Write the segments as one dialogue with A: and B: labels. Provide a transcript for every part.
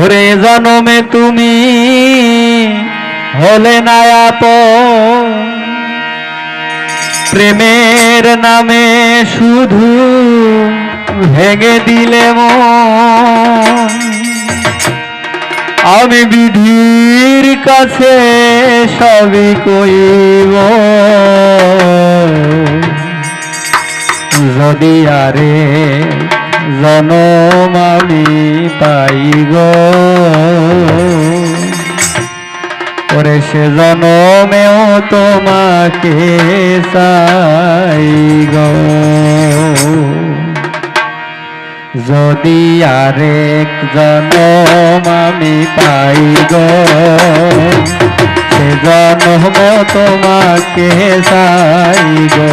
A: ওরে জনমে তুমি হলে না আপন। প্রেমের নামে শুধু ভেঙে দিলে আমি বিধির কাছে সবই কইব। যদি আরে জনম আমি পাই গো। সে জনমেও তোমাকে চাই যদি আরেক জনম পাই গো, সে জনম তোমাকে চাই গো।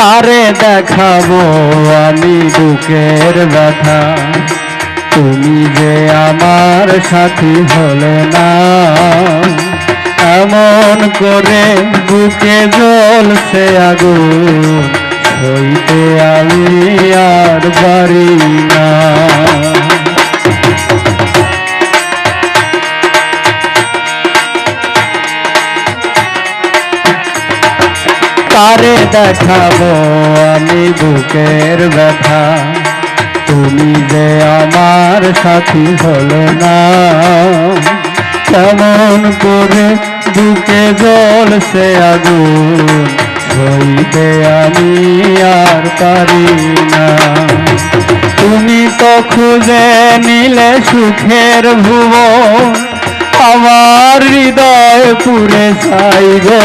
A: কারে দেখাবো আমি বুকের ব্যথা। তুমি যে আমার সাথী হলে না। এমন করে বুকে জ্বলছে আগুন হইতে আমি আর পারি না। তারে দেখাবো আমি বুকের ব্যথা। তুমি যে আমার সাথী হলো না। কেমন করে বুকে জ্বলছে আগুন সইতে আমি আর পারি না। তুমি তো খুঁজে নিলে সুখের ভুবন, আমার হৃদয় পুরে গো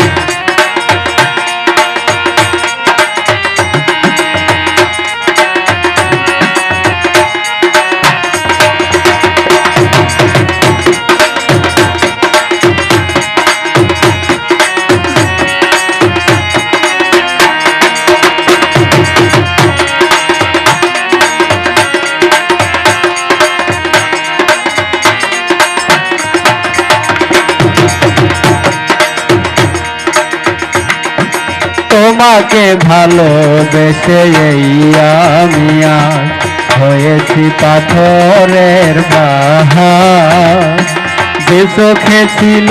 A: তোমাকে ভালোবেসে এই আমি হয়েছি পাথরের বাহার। যে চোখে ছিল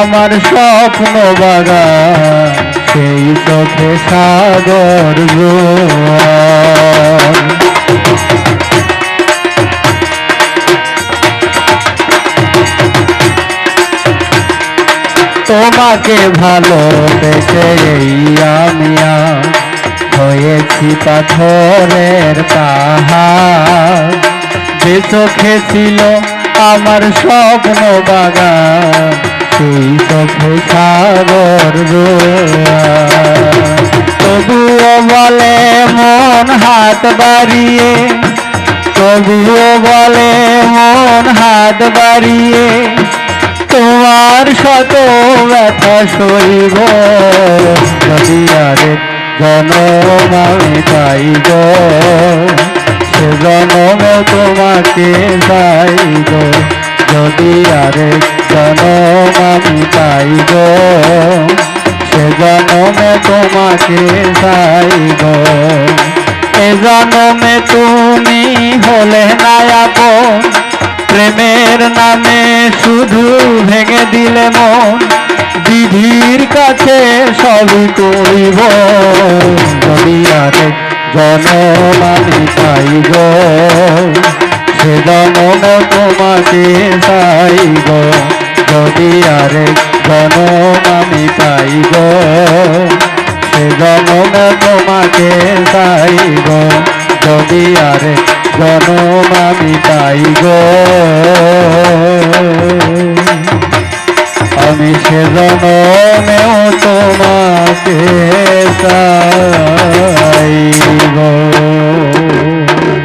A: আমার স্বপ্ন বাগান, সেই চোখে সাগর তোমাকে ভালোবেসে হয়েছি পাথরের পাহাড় যে চোখে ছিল আমার স্বপ্ন বাগান, সেই চোখে সাগর। তবুও বলে মন হাত বাড়িয়ে, তবুও বলে মন হাত বাড়িয়ে, তোমার শত ব্যথা সইব যদি জনম আমি পাই গো জনম তোমাকে গো যদি আরেক জনম আমি পাই গো সে জনমে তোমাকে চাই গো এ জনমে তুমি হলে না আপন প্রেমের নামে শুধু ভেঙে দিলে মন। বিধির কাছে সবই করিব। দিয়ারে জনমানি পাই গো সেদমন তোমাকে পাই গো। যদি আরে জনমানি পাই গো সেদমন তোমাকে পাই গো। যদি আরে জনমানি পাই গো, আমি সে জনমেও তোমাকে চাই